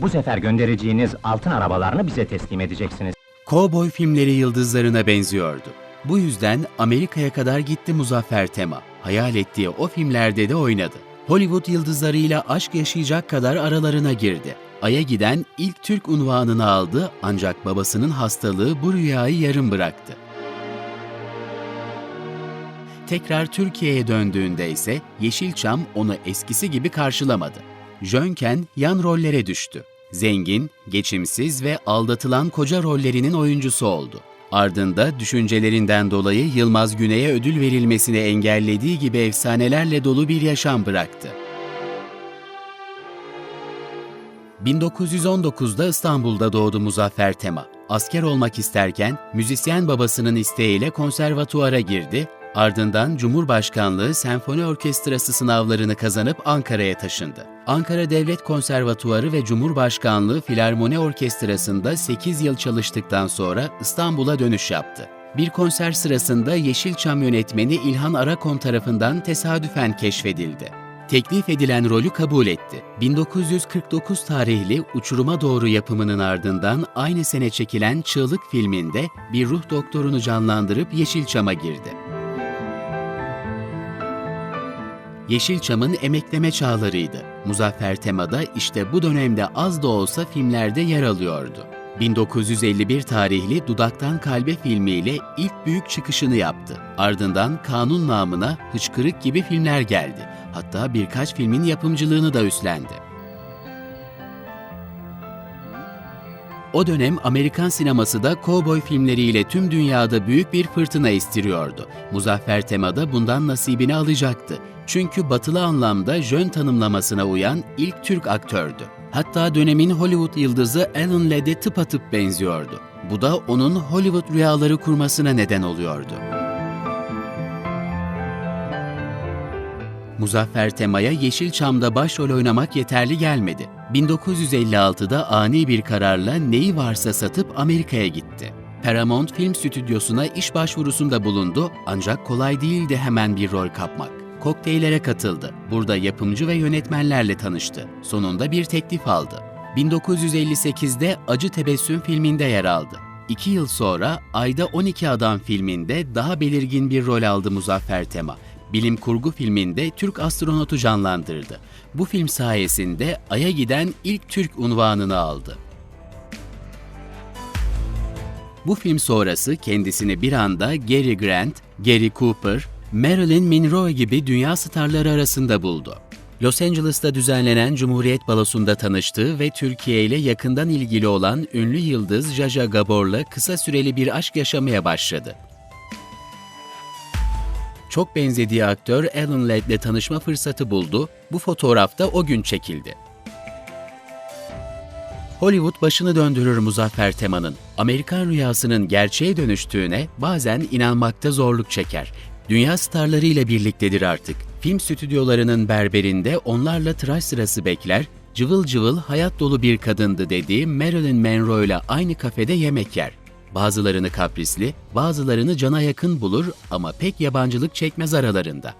Bu sefer göndereceğiniz altın arabalarını bize teslim edeceksiniz. Kovboy filmleri yıldızlarına benziyordu. Bu yüzden Amerika'ya kadar gitti Muzaffer Tema. Hayal ettiği o filmlerde de oynadı. Hollywood yıldızlarıyla aşk yaşayacak kadar aralarına girdi. Ay'a giden ilk Türk unvanını aldı ancak babasının hastalığı bu rüyayı yarım bıraktı. Tekrar Türkiye'ye döndüğünde ise Yeşilçam onu eskisi gibi karşılamadı. Jönken yan rollere düştü. Zengin, geçimsiz ve aldatılan koca rollerinin oyuncusu oldu. Ardında düşüncelerinden dolayı Yılmaz Güney'e ödül verilmesini engellediği gibi efsanelerle dolu bir yaşam bıraktı. 1919'da İstanbul'da doğdu Muzaffer Tema. Asker olmak isterken müzisyen babasının isteğiyle konservatuvara girdi, ardından Cumhurbaşkanlığı Senfoni Orkestrası sınavlarını kazanıp Ankara'ya taşındı. Ankara Devlet Konservatuvarı ve Cumhurbaşkanlığı Filarmoni Orkestrası'nda 8 yıl çalıştıktan sonra İstanbul'a dönüş yaptı. Bir konser sırasında Yeşilçam yönetmeni İlhan Arakon tarafından tesadüfen keşfedildi. Teklif edilen rolü kabul etti. 1949 tarihli Uçuruma Doğru yapımının ardından aynı sene çekilen Çığlık filminde bir ruh doktorunu canlandırıp Yeşilçam'a girdi. Yeşilçam'ın emekleme çağlarıydı. Muzaffer Tema'da işte bu dönemde az da olsa filmlerde yer alıyordu. 1951 tarihli Dudaktan Kalbe filmiyle ilk büyük çıkışını yaptı. Ardından Kanun namına Hıçkırık gibi filmler geldi. Hatta birkaç filmin yapımcılığını da üstlendi. O dönem Amerikan sineması da kovboy filmleriyle tüm dünyada büyük bir fırtına estiriyordu. Muzaffer Tema da bundan nasibini alacaktı. Çünkü batılı anlamda jön tanımlamasına uyan ilk Türk aktördü. Hatta dönemin Hollywood yıldızı Alan Ladd'e tıpatıp benziyordu. Bu da onun Hollywood rüyaları kurmasına neden oluyordu. Muzaffer Tema'ya Yeşilçam'da başrol oynamak yeterli gelmedi. 1956'da ani bir kararla neyi varsa satıp Amerika'ya gitti. Paramount Film Stüdyosu'na iş başvurusunda bulundu ancak kolay değildi hemen bir rol kapmak. Kokteyllere katıldı. Burada yapımcı ve yönetmenlerle tanıştı. Sonunda bir teklif aldı. 1958'de Acı Tebessüm filminde yer aldı. İki yıl sonra Ayda 12 Adam filminde daha belirgin bir rol aldı Muzaffer Tema bilim kurgu filminde Türk astronotu canlandırdı. Bu film sayesinde Ay'a giden ilk Türk unvanını aldı. Bu film sonrası kendisini bir anda Gary Grant, Gary Cooper, Marilyn Monroe gibi dünya starları arasında buldu. Los Angeles'ta düzenlenen Cumhuriyet Balosu'nda tanıştığı ve Türkiye ile yakından ilgili olan ünlü yıldız Jaja Gabor'la kısa süreli bir aşk yaşamaya başladı çok benzediği aktör Alan Ladd'le tanışma fırsatı buldu, bu fotoğrafta o gün çekildi. Hollywood başını döndürür Muzaffer Tema'nın. Amerikan rüyasının gerçeğe dönüştüğüne bazen inanmakta zorluk çeker. Dünya starlarıyla birliktedir artık. Film stüdyolarının berberinde onlarla tıraş sırası bekler, cıvıl cıvıl hayat dolu bir kadındı dediği Marilyn Monroe ile aynı kafede yemek yer. Bazılarını kaprisli, bazılarını cana yakın bulur ama pek yabancılık çekmez aralarında.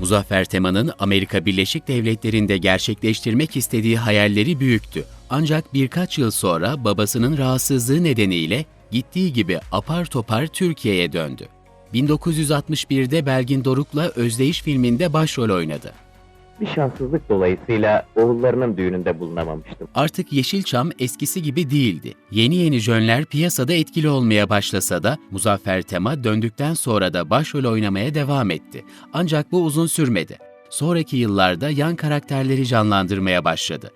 Muzaffer Tema'nın Amerika Birleşik Devletleri'nde gerçekleştirmek istediği hayalleri büyüktü. Ancak birkaç yıl sonra babasının rahatsızlığı nedeniyle gittiği gibi apar topar Türkiye'ye döndü. 1961'de Belgin Doruk'la Özdeyiş filminde başrol oynadı. Bir şanssızlık dolayısıyla oğullarının düğününde bulunamamıştım. Artık Yeşilçam eskisi gibi değildi. Yeni yeni jönler piyasada etkili olmaya başlasa da Muzaffer Tema döndükten sonra da başrol oynamaya devam etti. Ancak bu uzun sürmedi. Sonraki yıllarda yan karakterleri canlandırmaya başladı.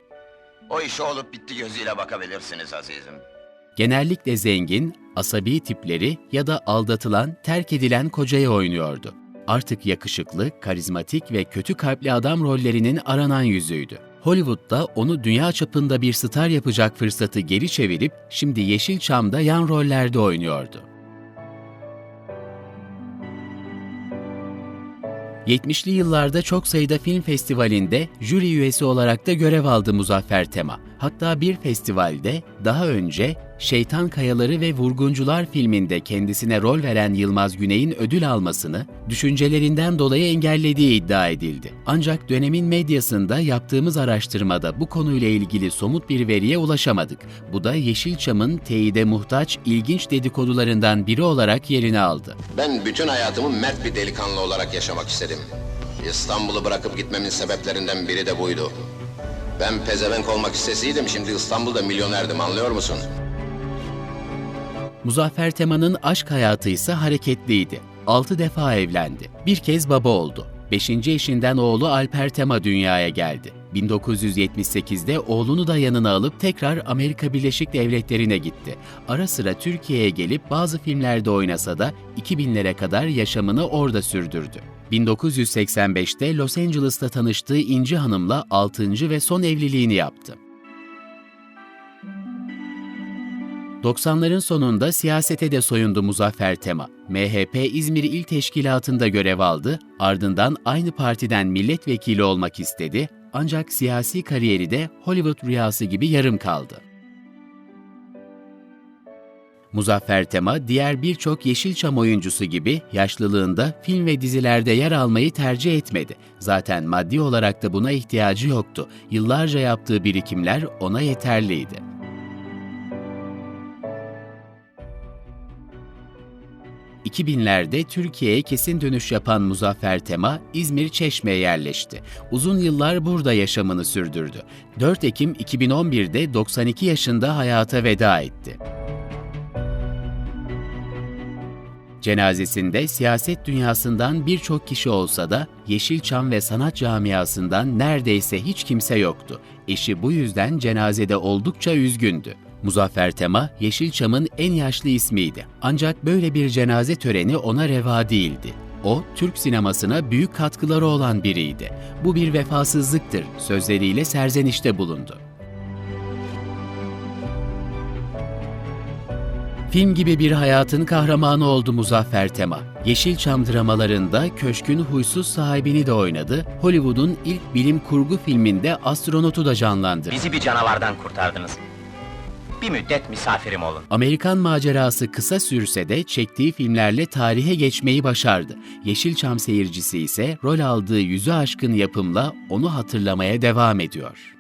O işe olup bitti gözüyle bakabilirsiniz azizim. Genellikle zengin, asabi tipleri ya da aldatılan, terk edilen kocayı oynuyordu. Artık yakışıklı, karizmatik ve kötü kalpli adam rollerinin aranan yüzüydü. Hollywood'da onu dünya çapında bir star yapacak fırsatı geri çevirip şimdi Yeşilçam'da yan rollerde oynuyordu. 70'li yıllarda çok sayıda film festivalinde jüri üyesi olarak da görev aldı Muzaffer Tema. Hatta bir festivalde daha önce Şeytan Kayaları ve Vurguncular filminde kendisine rol veren Yılmaz Güney'in ödül almasını düşüncelerinden dolayı engellediği iddia edildi. Ancak dönemin medyasında yaptığımız araştırmada bu konuyla ilgili somut bir veriye ulaşamadık. Bu da Yeşilçam'ın teyide muhtaç ilginç dedikodularından biri olarak yerini aldı. Ben bütün hayatımı mert bir delikanlı olarak yaşamak istedim. İstanbul'u bırakıp gitmemin sebeplerinden biri de buydu. Ben pezevenk olmak isteseydim şimdi İstanbul'da milyonerdim anlıyor musun? Muzaffer Teman'ın aşk hayatı ise hareketliydi. 6 defa evlendi. Bir kez baba oldu. 5. eşinden oğlu Alper Tema dünyaya geldi. 1978'de oğlunu da yanına alıp tekrar Amerika Birleşik Devletleri'ne gitti. Ara sıra Türkiye'ye gelip bazı filmlerde oynasa da 2000'lere kadar yaşamını orada sürdürdü. 1985'te Los Angeles'ta tanıştığı İnci Hanım'la 6. ve son evliliğini yaptı. 90'ların sonunda siyasete de soyundu Muzaffer Tema. MHP İzmir İl Teşkilatı'nda görev aldı, ardından aynı partiden milletvekili olmak istedi ancak siyasi kariyeri de Hollywood rüyası gibi yarım kaldı. Muzaffer Tema, diğer birçok Yeşilçam oyuncusu gibi yaşlılığında film ve dizilerde yer almayı tercih etmedi. Zaten maddi olarak da buna ihtiyacı yoktu. Yıllarca yaptığı birikimler ona yeterliydi. ...2000'lerde Türkiye'ye kesin dönüş yapan Muzaffer Tema, İzmir Çeşme'ye yerleşti. Uzun yıllar burada yaşamını sürdürdü. 4 Ekim 2011'de 92 yaşında hayata veda etti. Cenazesinde siyaset dünyasından birçok kişi olsa da Yeşilçam ve sanat camiasından neredeyse hiç kimse yoktu. Eşi bu yüzden cenazede oldukça üzgündü. Muzaffer Tema, Yeşilçam'ın en yaşlı ismiydi. Ancak böyle bir cenaze töreni ona reva değildi. O, Türk sinemasına büyük katkıları olan biriydi. Bu bir vefasızlıktır, sözleriyle serzenişte bulundu. Film gibi bir hayatın kahramanı oldu Muzaffer Tema. Yeşilçam dramalarında Köşk'ün huysuz sahibini de oynadı. Hollywood'un ilk bilim kurgu filminde astronotu da canlandırdı. Bizi bir canavardan kurtardınız. Bir müddet misafirim olun. Amerikan macerası kısa sürse de çektiği filmlerle tarihe geçmeyi başardı. Yeşilçam seyircisi ise rol aldığı yüzü aşkın yapımla onu hatırlamaya devam ediyor.